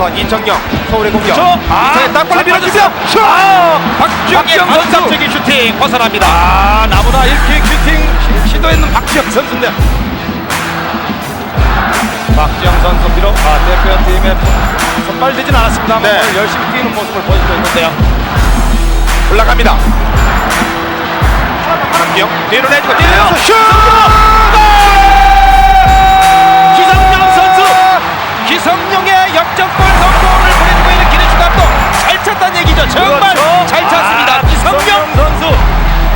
중앙선 이정경 서울의 공격. 저, 아, 이사의 땅볼을 잘 밀어주며 슛! 박주영의 박주영 선수. 반짝적인 슈팅 벗어납니다. 아 나보다 1킥 슈팅 시- 시도했는 박지영 선수인데 박지영 선수 비록 아, 대표팀에 선발되진 않았습니다만 네. 열심히 뛰는 모습을 보여주고 있는데요 올라갑니다. 박주영 뒤로 내주고 뛰면서 슛! 정말 그렇죠. 잘 찼습니다 아, 기성용 선수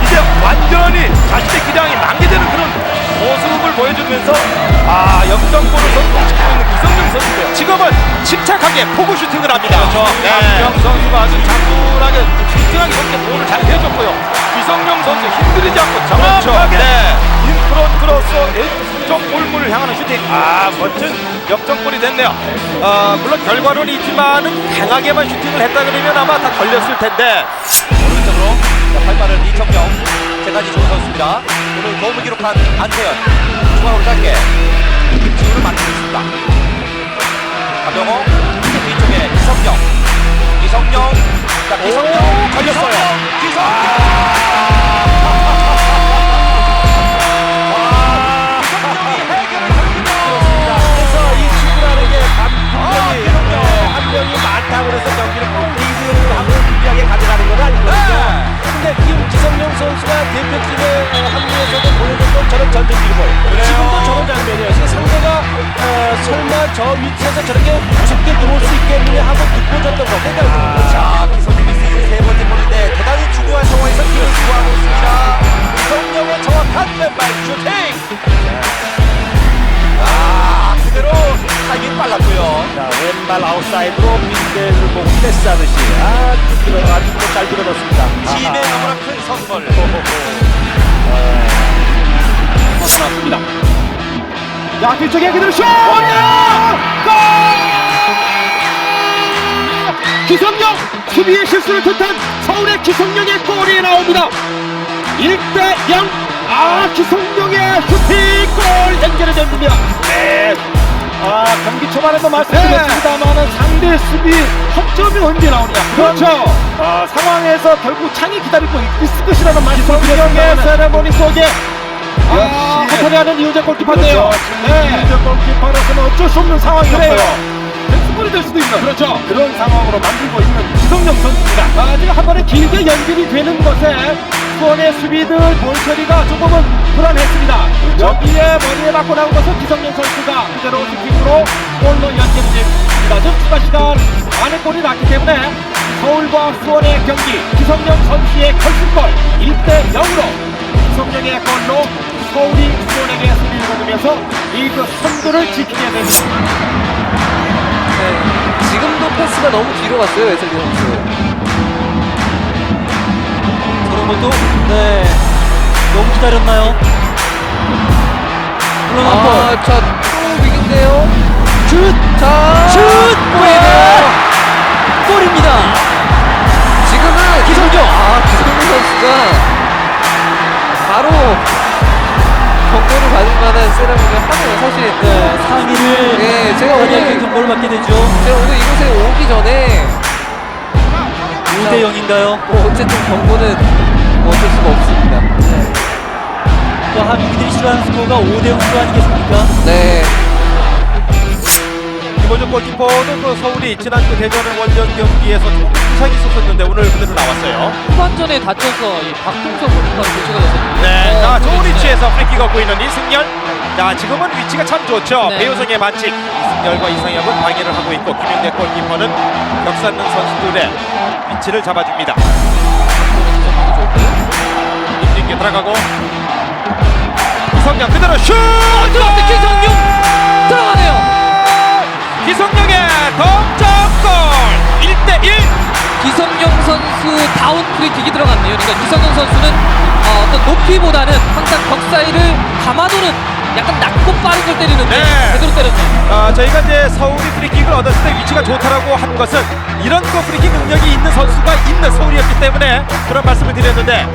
이제 완전히 자신의 기량이 만개되는 그런 모습을 보여주면서 아 역전골을 성공시키고 있는 기성용 선수고요 지금은 침착하게 포구 슈팅을 합니다. 그렇죠. 네. 박지영 선수가 아주 차분하게 슈팅하게 이렇게 볼을 잘 해줬고요. 기성용 선수 힘들이지 않고 정확하게 네. 인프론 크로스 왼쪽 골문을 향하는 슈팅. 아 멋진 역전골이 됐네요. 어, 물론 결과론이 있지만은 강하게만 슈팅을 했다 그러면 아마 다 걸렸을 텐데. 오른쪽으로 자, 발발은 이청용 제까지 좋은 선수입니다. 오늘 도움을 기록한 안태현 중앙으로 짧게 선수가 대표팀에 합류해서도 보여줬던 저런 전진 드리블 지금도 저런 장면이에요. 그래서 상대가 어, 설마 저 위치에서 저렇게 무섭게 들어올 수 있겠느냐 하고 줬던 거. 그러니까 자 기성용이 시즌 세 번째 골인데 대단히 중요한 상황에서 팀을 수고하고 있습니다 보고 패스 하듯이 아주 들어 아주 잘 들어갔습니다. 팀의 너무나 큰 선물 벗어났습니다. 자, 뒤쪽에 그대로 슛! 골! 기성용 수비의 실수를 탓한 서울의 기성용의 골이 나옵니다. 1대 0. 아, 기성용의 슈팅 골 연결이 됩니다. 네. 아, 경기 초반에도 말씀드렸습니다만은 상대 수비 허점이 언제 나오냐. 그렇죠. 아, 상황에서 결국 창이 기다리고 있을 것이라는 말씀을 드렸는데 세레모니 속에 아, 허탈해하는 이호재 골키퍼인데요. 네. 이호재 골키퍼로서는 어쩔 수 없는 상황이었어요. 스골이 될 수도 있는 그렇죠. 그런 상황으로 만들고 있는 기성용 선수입니다. 아, 지금 한 번에 길게 연결이 되는 것에 수원의 수비들 볼 처리가 조금은 불안했습니다. 여기에 머리에 맞고 나온 것은 기성용 선수가 그대로 슈팅으로 골로 연결됩니다. 즉 추가 시간 안에 골이 났기 때문에 서울과 수원의 경기 기성용 선수의 결승골 1대 0으로 기성용의 골로 서울이 수원에게 승리를 거두면서 리그 선두를 지키게 됩니다. 네, 지금도 패스가 너무 뒤로 갔어요 웨슬리 선수. 저런 것도 네 너무 기다렸나요? 아, 자, 또 위기인데요. 슛! 자, 슛! 골이네요! 골입니다. 지금은 기성용! 아, 기성용 선수가 바로 경고를 받을 만한 세레모니를 하네요. 사실 네, 상의를 네, 제가 오늘- 경고를 받게 되죠. 제가 오늘 이곳에 오기 전에 5대 0인가요? 뭐 어쨌든 경고는 뭐 어쩔 수가 없습니다. 또 한국인들이 싫어하는 스코어가 5대 0 스코어 아니겠습니까? 네. 김호준 골키퍼는 그 서울이 지난 그 대전의 원정 경기에서 조금 부상이 있었었는데 오늘 그대로 나왔어요. 후반전에 다쳐서 이 박동석 골키퍼가 교체가 됐었는데. 네, 어, 자 좋은. 위치에서 프리킥 얻고 있는 이승열. 자 지금은 위치가 참 좋죠. 네. 배우성의 반칙. 이승열과 이상혁은 방해를 하고 있고 김용대 골키퍼는 격사는 선수들의 위치를 잡아줍니다. 김진규 들어가고 이성영 그대로 슛! 들어갔다 기성용 들어가네요. 기성용의 동점골 1대1 기성용 선수 다운 프리킥이 들어갔네요. 그러니까 기성용 선수는 어, 어떤 높이보다는 항상 벽 사이를 감아도는 약간 낮고 빠른 걸 때리는데 네. 제대로 때렸네요. 아, 저희가 이제 서울이 프리킥을 얻었을 때 위치가 좋다라고 한 것은 이런 거 프리킥 능력이 있는 선수가 있는 서울이었기 때문에 그런 말씀을 드렸는데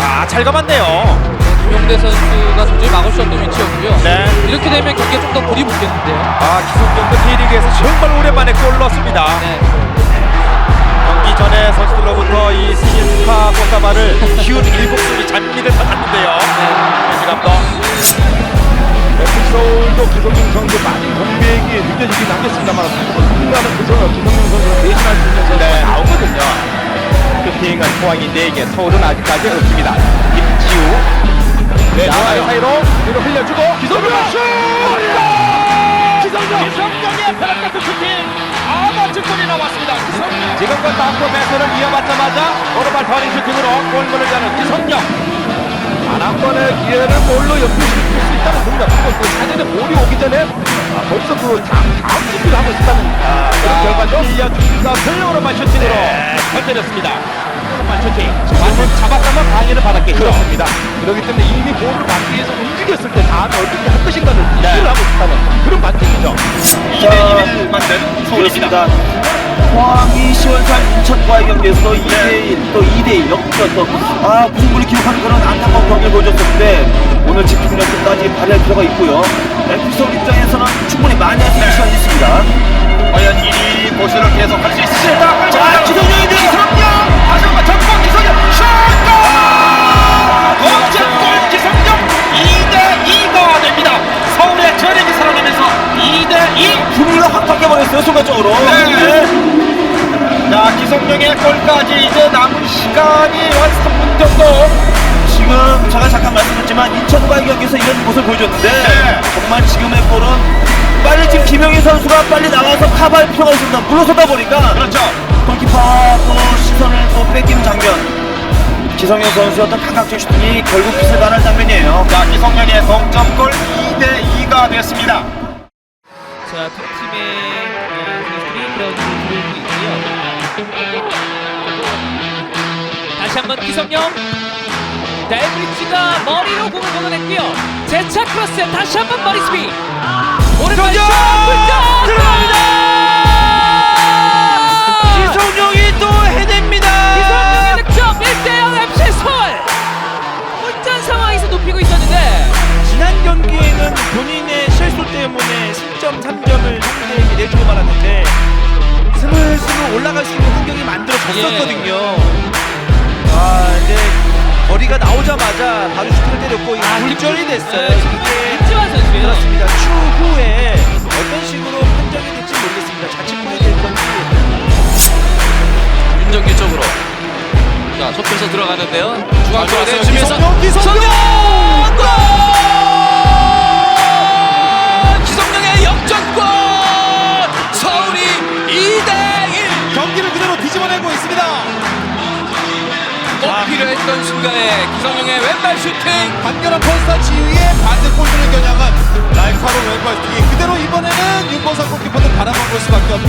아, 잘 감았네요. 김용대 선수가 도저히 막을 수 없는 위치였고요. 네. 이렇게 되면 경기가 좀더 불이 붙겠는데요. 아 기성용도 K리그에서 정말 오랜만에 골 넣었습니다. 네. 경기 전에 선수들로부터 이 축하 꽃다발을 키운 일곱 손이 잔미를 받았는데요. 김현지 감독. 서울도 기성용 선수 많은 공백이 느껴지긴 하겠습니다만 누군가는 그 선- 기성용 선수가 대신할 수 있는 선수가 네. 나오거든요. 슈팅은 포항이 4개, 서울은 아직까지 없습니다. 김지우. 네, 좋아요. 사이로 뒤로 흘려주고 기성용 슛! 기성용! 기성용의 벼락 같은 슈팅! 아, 멋진 골이 나왔습니다. 기성용! 지금껏 다음번 매서를 이어받자마자 오른발 터닝 슈팅으로 골문을 여는 기성용! 단한 번의 기회를 골로 연결시킬 수 있다는 생각. 그리고 그 사전에 볼이 오기 전에 아, 벌써 그 다음, 다음 준비를 하고 있다는 아, 그런 결과죠. 밀려주면서 플레이오로만 슈팅으로 건드렸습니다. 오른발 슈팅. 완전 잡았다면 방해를 받았겠죠. 그렇습니다. 그렇기 때문에 이미 볼을 받기 위해서 움직였을 때 다음에 어떻게 할 것인가를 준비를 하고 있다는 그런 반증이죠. 2대1을 만든 서울입니다. 포항이 10월달 인천과의 경기에서 2대1 또 2대1 역전 또 아 무슨 분이 기록하는 그런 안타까운 경기를 보여줬었는데 오늘 집중력 끝까지 발휘할 필요가 있고요. 에피소드 입장에서는 충분히 자, 기성용의 골까지 이제 남은 시간이 한 3분 정도. 지금 제가 잠깐 말씀드렸지만 인천과의 경기에서 이런 모습을 보여줬는데 네. 정말 지금의 골은 빨리 지금 김영희 선수가 빨리 나와서 커버할 필요가 있습니다 물러서다 보니까 그렇죠. 골키퍼 또 시선을 또 뺏기는 장면 선수의 어떤 감각적 슈팅이 결국 빛을 발한 장면이에요 자, 기성용의 동점골 2대2가 됐습니다. 자, 두 팀의 어, 선수들이 그라운 다시 한번 기성용. 델브리지가 머리로 공을 걷어냈고요. 재차 크로스에 다시 한번 머리 스피. 오른발 슛! 들어갑니다! 기성용이 또 해냅니다 기성용의 득점 1대0 FC 서울. 혼전 상황에서 높이고 있었는데 지난 경기에는 본인의 실수 때문에 10점, 3점을 상대에게 내주고 말았는데 스물스물 올라갈 수 있는 환경이 만들어졌었거든요. 아, 근데 거리가 나오자마자 바로 슈팅을 때렸고 이게 굴절이 됐어요. 네, 지금 이게 김지환 선수예요. 그렇습니다. 추후에 어떤 식으로 판정이 될지 모르겠습니다. 자칫 될 건지 윤정규 쪽으로 자 좁혀서 들어가는데요 중앙 들어갔어요. 내주면서 기성용, 슈팅이 그대로 이번에는 윤보상 골키퍼는 바라볼 수밖에 없는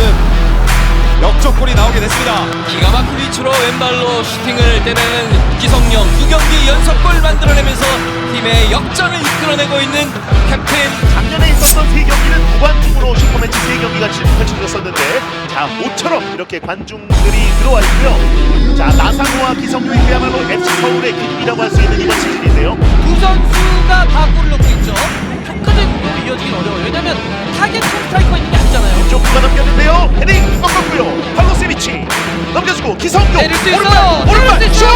역전골이 나오게 됐습니다. 기가 막힌 위치로 왼발로 슈팅을 때리는 기성용 두 경기 연속골 만들어내면서 팀의 역전을 이끌어내고 있는 캡틴 작년에 있었던 세 경기는 무관중으로 슈퍼매치 세 경기가 펼쳐졌었는데 자 모처럼 이렇게 관중들이 들어와 있고요. 자 나상호와 기성용이 그야말로 FC 서울의 기둥이라고 할 수 있는 이번 시즌인데요. 두 선수가 다 골을 넣고 있죠. 끝까지 이어지긴 어려워요. 왜냐면 타겟 스트라이커 있는 게 아니잖아요. 쪽 구가 넘겼는데요. 헤딩 꺾었고요. 팔로세비치 넘겨주고 기성용 때릴 수 있어. 오른발 오른발 때릴 수 슛!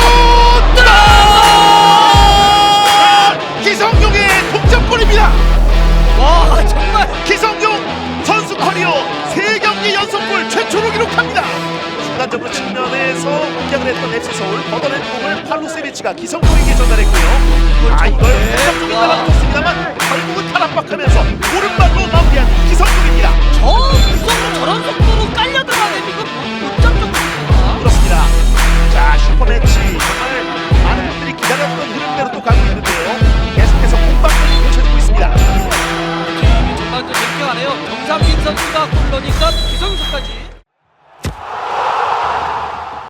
안정적으로 측면에서 공격을 했던 FC 서울 걷어낸 공을 팔로세비치가 기성코에게 전달했고요. 이걸 공격 중이다만 좋습니다만 결국은 탈압박하면서 오른발로 마무리한 기성코입니다.